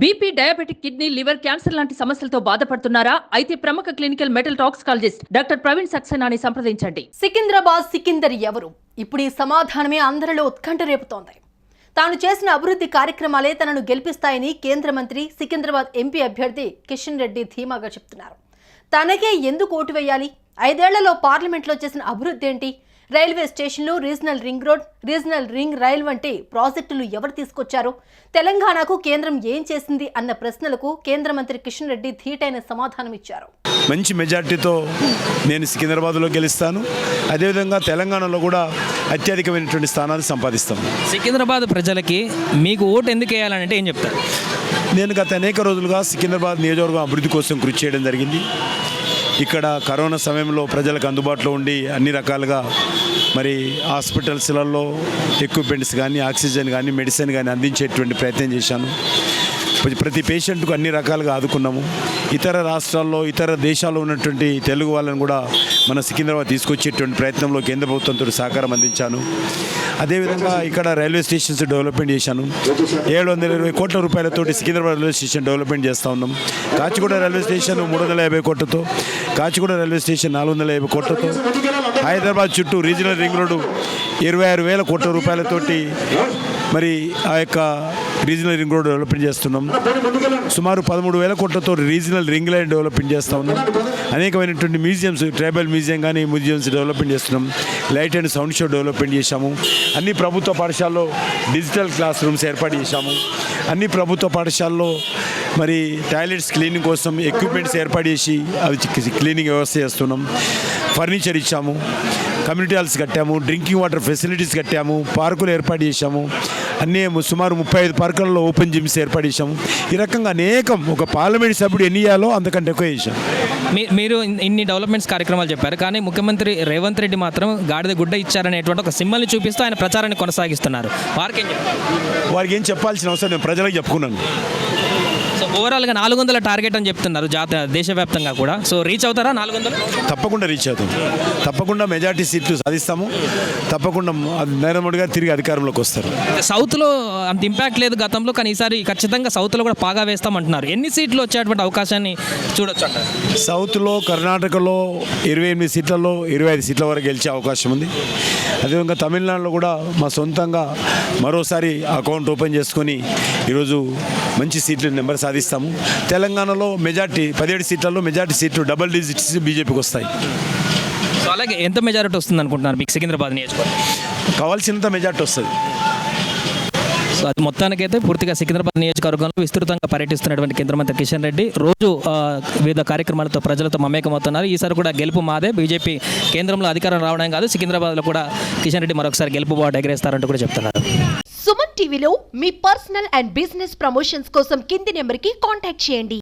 BP diabetic kidney liver cancer లాంటి సమస్యలతో బాధపడుతున్నారా? అయితే ప్రముఖ clinical metal toxicologist doctor Praveen సక్సేనాని సంప్రదించండి. సికింద్రాబాద్ సికిందర్ ఎవరు? ఇప్పుడు ఈ సమాధానమే అందరిలో ఉత్కంఠ రేపుతోంది. తాను చేసిన అభివృద్ధి కార్యక్రమాలే తనను గెలిపిస్తాయని కేంద్ర మంత్రి సికింద్రాబాద్ ఎంపీ అభ్యర్థి కిషన్ రెడ్డి ధీమాగా చెప్తున్నారు. తనకే ఎందుకు ఓటు వేయాలి? ఐదేళ్ళలో పార్లమెంట్లో చేసిన అభివృద్ధి ఏంటి? రైల్వే స్టేషన్లు regional ring road regional ring rail వంటి ప్రాజెక్టులు ఎవరు తీసుకొచ్చారు? తెలంగాణకు కేంద్రం ఏం చేసింది అన్న ప్రశ్నలకు కేంద్ర మంత్రి కిషన్ రెడ్డి ధీటైన సమాధానం ఇచ్చారు. మంచి మెజార్టీతో నేను సికింద్రాబాద్లో గెలుస్తాను. అదేవిధంగా తెలంగాణలో కూడా అత్యధికమైనటువంటి స్థానాలు సంపాదిస్తాను. సికింద్రాబాద్ ప్రజలకి మీకు ఓటు ఎందుకు వేయాలంటే ఏం చెప్తారు? నేను గత అనేక రోజులుగా సికింద్రాబాద్ నియోజకవర్గం అభివృద్ధి కోసం కృషి చేయడం జరిగింది. ఇక్కడ కరోనా సమయంలో ప్రజలకు అందుబాటులో ఉండి అన్ని రకాలుగా మరి హాస్పిటల్స్లలో ఎక్విప్మెంట్స్ కానీ ఆక్సిజన్ కానీ మెడిసిన్ కానీ అందించేటువంటి ప్రయత్నం చేశాను. ప్రతి- పేషెంట్కు అన్ని రకాలుగా ఆదుకున్నాము. ఇతర రాష్ట్రాల్లో ఇతర దేశాల్లో ఉన్నటువంటి తెలుగు వాళ్ళని కూడా మన సికింద్రాబాద్ తీసుకొచ్చేటువంటి ప్రయత్నంలో కేంద్ర ప్రభుత్వంతో సహకారం అందించాను. అదేవిధంగా ఇక్కడ రైల్వే స్టేషన్స్ డెవలప్మెంట్ చేశాను. ఏడు వందల ఇరవై కోట్ల రూపాయలతోటి సికింద్రాబాద్ రైల్వే స్టేషన్ డెవలప్మెంట్ చేస్తూ ఉన్నాం. కాచిగూడ రైల్వే స్టేషన్ మూడు వందల యాభై కోట్లతో కాచిగూడ రైల్వే స్టేషన్ నాలుగు వందల యాభై కోట్లతో హైదరాబాద్ చుట్టూ రీజనల్ రింగ్ రోడ్డు ఇరవై ఆరు వేల కోట్ల రూపాయలతోటి మరి ఆ యొక్క రీజనల్ రింగ్ రోడ్ డెవలప్మెంట్ చేస్తున్నాం. సుమారు పదమూడు వేల కోట్లతో రీజనల్ రింగ్ లైన్ డెవలప్మెంట్ చేస్తూ ఉన్నాం. అనేకమైనటువంటి మ్యూజియంస్ ట్రైబల్ మ్యూజియం కానీ మ్యూజియంస్ డెవలప్మెంట్ చేస్తున్నాం. Light and sound show development చేశాము. అన్ని ప్రభుత్వ పాఠశాలలో డిజిటల్ క్లాస్ రూమ్స్ ఏర్పాటు చేశాము. అన్ని ప్రభుత్వ పాఠశాలలో మరి టాయిలెట్స్ క్లీనింగ్ కోసం ఎక్విప్మెంట్స్ ఏర్పాటు చేసి అవి క్లీనింగ్ వ్యవస్థ చేస్తున్నాం. ఫర్నిచర్ ఇచ్చాము. కమ్యూనిటీ హాల్స్ కట్టాము డ్రింకింగ్ వాటర్ ఫెసిలిటీస్ కట్టాము పార్కులు ఏర్పాటు చేశాము. అన్నీ సుమారు ముప్పై ఐదు పార్కులలో ఓపెన్ జిమ్స్ ఏర్పాటు చేశాము. ఈ రకంగా అనేకం ఒక పార్లమెంట్ సభ్యుడు ఎన్ని చేయాలో అంతకంటే ఎక్కువ చేశాం. మీ మీరు ఇన్- ఇన్ని డెవలప్మెంట్స్ కార్యక్రమాలు చెప్పారు కానీ ముఖ్యమంత్రి రేవంత్ రెడ్డి మాత్రం గాడిద గుడ్డ ఇచ్చారనేటువంటి ఒక సింబల్ని చూపిస్తూ ఆయన ప్రచారాన్ని కొనసాగిస్తున్నారు. వారికి వారికి ఏం చెప్పాల్సిన అవసరం నేను ప్రజలకు చెప్పుకున్నాను. సో ఓవరాల్గా నాలుగు వందల టార్గెట్ అని చెప్తున్నారు జాత దేశవ్యాప్తంగా కూడా. సో రీచ్ అవుతారా నాలుగు వందలు? తప్పకుండా రీచ్ అవుతాం. తప్పకుండా మెజార్టీ సీట్లు సాధిస్తాము. తప్పకుండా నరేంద్ర మోడీ గారు తిరిగి అధికారంలోకి వస్తారు. సౌత్లో అంత ఇంపాక్ట్ లేదు గతంలో కానీ ఈసారి ఖచ్చితంగా సౌత్లో కూడా పాగా వేస్తామంటున్నారు. ఎన్ని సీట్లు వచ్చేటువంటి అవకాశాన్ని చూడొచ్చు సౌత్లో కర్ణాటకలో ఇరవై ఎనిమిది సీట్లలో ఇరవై ఐదు సీట్ల వరకు గెలిచే అవకాశం ఉంది. అదేవిధంగా తమిళనాడులో కూడా మా సొంతంగా మరోసారి అకౌంట్ ఓపెన్ చేసుకొని ఈరోజు మంచి సీట్ల నెంబర్ సాధిస్తాము. తెలంగాణలో మెజార్టీ పదిహేడు సీట్లలో మెజార్టీ సీట్లు డబల్ డిజిట్స్ బీజేపీకి వస్తాయి. సో అలాగే ఎంత మెజారిటీ వస్తుంది అనుకుంటున్నారు మీకు సికింద్రాబాద్ నియోజకవర్గం? కావాల్సినంత మెజార్టీ వస్తుంది. అది మొత్తానికైతే పూర్తిగా సికింద్రాబాద్ నియోజకవర్గంలో విస్తృతంగా పర్యటిస్తున్నటువంటి కేంద్ర మంత్రి కిషన్ రెడ్డి రోజు వివిధ కార్యక్రమాలతో ప్రజలతో మమేకమవుతున్నారు. ఈసారి కూడా గెలుపు మాదే. బీజేపీ కేంద్రంలో అధికారం రావడం కాదు. సికింద్రాబాద్లో కూడా కిషన్ రెడ్డి మరొకసారి గెలుపు బాట ఎగరేస్తారంటూ కూడా చెప్తున్నారు. సుమన్ టీవీలో మీ పర్సనల్ అండ్ బిజినెస్ ప్రమోషన్స్ కోసం కింది నెంబర్కి కాంటాక్ట్ చేయండి.